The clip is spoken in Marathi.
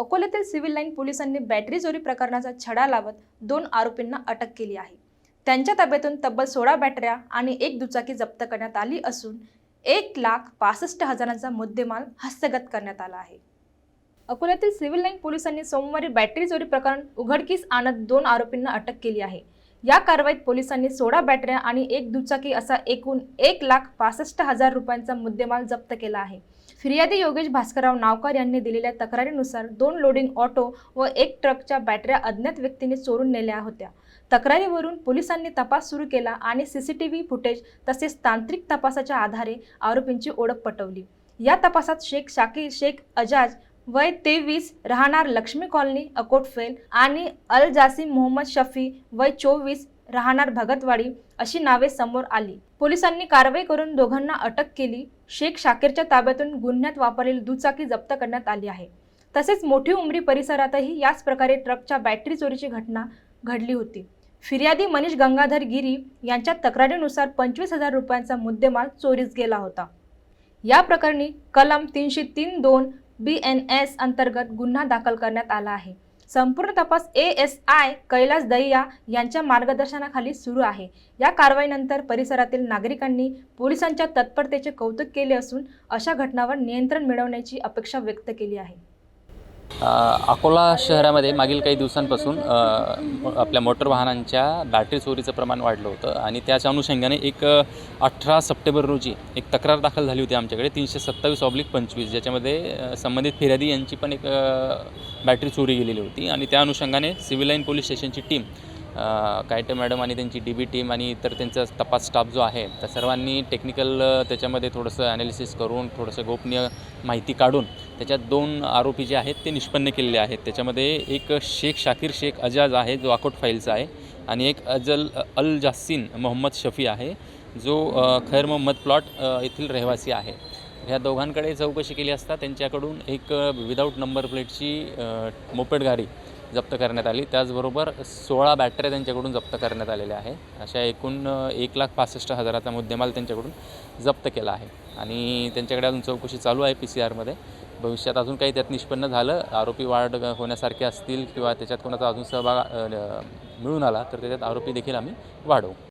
अकोल्यातील सिव्हिल लाईन पोलिसांनी बॅटरी चोरी प्रकरणाचा छडा लावत दोन आरोपींना अटक केली आहे. त्यांच्या ताब्यातून तब्बल सोळा बॅटऱ्या आणि एक दुचाकी जप्त करण्यात आली असून एक लाख पासष्ट हजारांचा मुद्देमाल हस्तगत करण्यात आला आहे. अकोल्यातील सिव्हिल लाईन पोलिसांनी सोमवारी बॅटरी चोरी प्रकरण उघडकीस आणत दोन आरोपींना अटक केली आहे. या कारवाईत पोलिसांनी सोळा बॅटऱ्या आणि एक दुचाकी असा एकूण एक लाख पासष्ट हजार रुपयांचा मुद्देमाल जप्त केला आहे. फिर्यादी योगेश भास्करराव नावकर यांनी दिलेल्या तक्रारीनुसार दोन लोडिंग ऑटो व एक ट्रकच्या बॅटऱ्या अज्ञात व्यक्तीने चोरून नेल्या होत्या. तक्रारीवरून पोलिसांनी तपास सुरू केला आणि C C T V footage तसेच तांत्रिक तपासाच्या आधारे आरोपींची ओळख पटवली. या तपासात शेख शाकीर शेख अजाज वय तेवीस राहणार लक्ष्मी कॉलनी अकोटफेल आणि अल जासिम मोहम्मद शफी वय चोवीस राहणार भगतवाडी अशी नावे समोर आली. पोलिसांनी कारवाई करून दोघांना अटक केली. शेख शाकीरच्या ताब्यातून गुन्ह्यात वापरलेली दुचाकी जप्त करण्यात आली आहे. तसेच मोठी उमरी परिसरातही याच प्रकारे ट्रकच्या बॅटरी चोरीची घटना घडली होती. फिर्यादी मनीष गंगाधर गिरी यांच्या तक्रारीनुसार पंचवीस हजार रुपयांचा मुद्देमाल चोरीस गेला होता. या प्रकरणी कलम तीनशे तीन दोन बी एन एस अंतर्गत गुन्हा दाखल करण्यात आला आहे. संपूर्ण तपास A S I Kailas Dahiya यांच्या मार्गदर्शनाखाली सुरू आहे. या कारवाईनंतर परिसरातील नागरिकांनी पोलिसांच्या तत्परतेचे कौतुक केले असून अशा घटनांवर नियंत्रण मिळवण्याची अपेक्षा व्यक्त केली आहे. अकोला शहरामध्ये मागील काही दिवसांपासून आपल्या मोटर वाहनांच्या बॅटरी चोरीचं प्रमाण वाढलं होतं आणि त्याच्या अनुषंगाने एक अठरा सप्टेंबर रोजी एक तक्रार दाखल झाली होती आमच्याकडे तीनशे सत्तावीस ऑब्लिक पंचवीस ज्याच्यामध्ये संबंधित फिर्यादी यांची पण एक बॅटरी चोरी गेलेली होती आणि त्या अनुषंगाने सिव्हिल लाईन पोलीस स्टेशनची टीम कायटे मॅडम आणि त्यांची डी बी टीम आणि इतर त्यांचा तपास स्टाफ जो आहे त्या सर्वांनी टेक्निकल त्याच्यामध्ये थोडंसं ॲनालिसिस करून थोडंसं गोपनीय माहिती काढून त्याच्यात दोन आरोपी जे आहेत ते निष्पन्न केलेले आहेत. त्याच्यामध्ये एक शेख शाकीर शेख अजाज आहे जो अकोट फाईलचा आहे आणि एक अजल अल जास्सीन मोहम्मद शफी आहे जो खैर मोहम्मद प्लॉट येथील रहिवासी आहे. ह्या दोघांकडे चौकशी केली असता त्यांच्याकडून एक विदाऊट नंबर प्लेटची मोपेड गाडी जप्त करण्यात आली. त्याचबरोबर सोळा बॅटऱ्या त्यांच्याकडून जप्त करण्यात आलेल्या आहे अशा एकूण एक लाख पासष्ट हजाराचा मुद्देमाल त्यांच्याकडून जप्त केला आहे. आणि त्यांच्याकडे अजून चौकशी चालू आहे पी सी आरमध्ये. भविष्यात अजून काही त्यात निष्पन्न झालं आरोपी वाढ होण्यासारखे असतील किंवा त्याच्यात कोणाचा अजून सहभाग मिळून आला तर त्याच्यात आरोपी देखील आम्ही वाढवू.